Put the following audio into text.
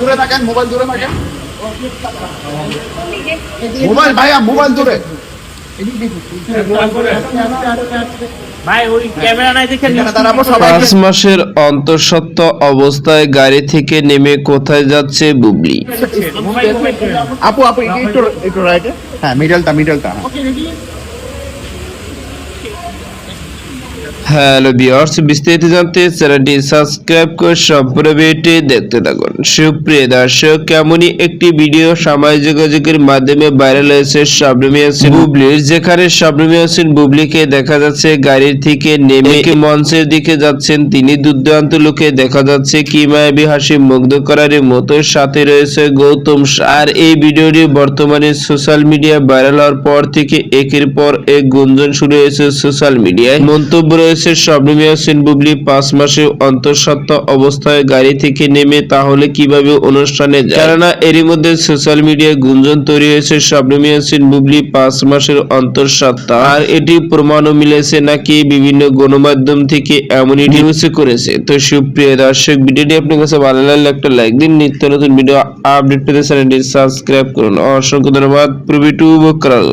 দূরে থাকেন মোবাইল দূরে থাকেন। মোবাইল ভাইয়া মোবাইল দূরে। পাঁচ মাসের অন্তঃসত্ত্বা অবস্থায় গাড়ি থেকে নেমে কোথায় যাচ্ছে বুবলি? আপু আপু একটু একটু একটু রাইটে হ্যাঁ মিডলটা মিডলটা হ্যালো বিয়ার্স বিস্তারিত জানতে চ্যানেলটি সাবস্ক্রাইব করে সম্পূর্ণ ভিডিওটি দেখতে থাকুন। সুপ্রিয় দর্শক কেমনই একটি ভিডিও সামাজিক যোগাযোগের মাধ্যমে ভাইরাল হয়েছে শাবনমী হোসেন বুবলির যেখানে শাবনমী হোসেন বুবলিকে দেখা যাচ্ছে গাড়ির থেকে নেমে মঞ্চের দিকে যাচ্ছেন। তিনি দুর্দান্ত লোকে দেখা যাচ্ছে কি মায়াবী হাসি মুগ্ধ করার মতো সাথে রয়েছে গৌতম আর এই ভিডিওটি বর্তমানে সোশ্যাল মিডিয়া ভাইরাল হওয়ার পর থেকে একের পর এক গুঞ্জন শুরু হয়েছে সোশ্যাল মিডিয়ায় মন্তব্য রয়েছে শবনমী হোসেন বুবলি পাঁচ মাসে অন্তঃসত্ত্বা অবস্থায় গাড়ি থেকে নেমে তাহলে কীভাবে অনুষ্ঠানে যায়? কেননা এরই মধ্যে সোশ্যাল মিডিয়ায় গুঞ্জন তৈরি হয়েছে শবনমী হোসেন বুবলি পাঁচ মাসের অন্তঃসত্ত্বা। আর এটি প্রমাণও মিলেছে নাকি বিভিন্ন গণমাধ্যম থেকে এমনই নিউজ করেছে। তো সুপ্রিয় দর্শক ভিডিওটি আপনার কাছে ভালো লাগলে একটা লাইক দিন। নিত্য নতুন ভিডিও আপডেট পেতে চ্যানেলটি সাবস্ক্রাইব করুন। অসংখ্য ধন্যবাদ। প্রবি টু জন্য।